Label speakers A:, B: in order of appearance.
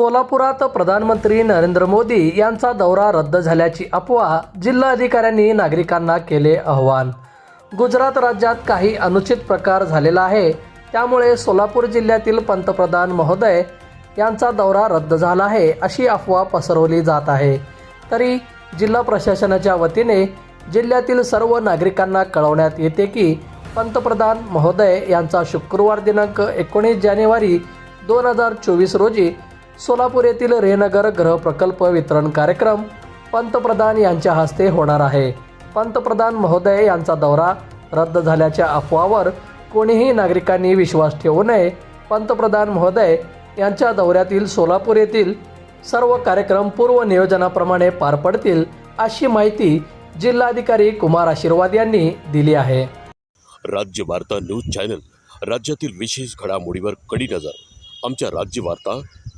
A: सोलापुरात प्रधानमंत्री नरेंद्र मोदी यांचा दौरा रद्द झाल्याची अफवा जिल्हाधिकाऱ्यांनी नागरिकांना केले आव्हान. गुजरात राज्यात काही अनुचित प्रकार झालेला आहे. त्यामुळे सोलापूर जिल्ह्यातील पंतप्रधान महोदय यांचा दौरा रद्द झाला आहे अशी अफवा पसरवली जात आहे. तरी जिल्हा प्रशासनाच्या वतीने जिल्ह्यातील सर्व नागरिकांना कळवण्यात येते की पंतप्रधान महोदय यांचा शुक्रवार दिनांक एकोणीस जानेवारी दोन हजार चोवीस रोजी सोलापूर येथील रेहनगर ग्रह प्रकल्प वितरण कार्यक्रम पंतप्रधान यांच्या हस्ते होणार आहे. पंतप्रधान महोदय यांचा दौरा रद्द झाल्याच्या अफवावर कोणीही नागरिकांनी विश्वास ठेवू नये. पंतप्रधान महोदय यांच्या दौऱ्यातील सोलापूर येथील सर्व कार्यक्रम पूर्व नियोजनाप्रमाणे पार पडतील अशी माहिती जिल्हाधिकारी कुमार आशीर्वाद यांनी दिली आहे.
B: राज्य वार्ता न्यूज चॅनल राज्यातील विशेष घडामोडीवर कडी नजर. आमच्या राज्य वार्ता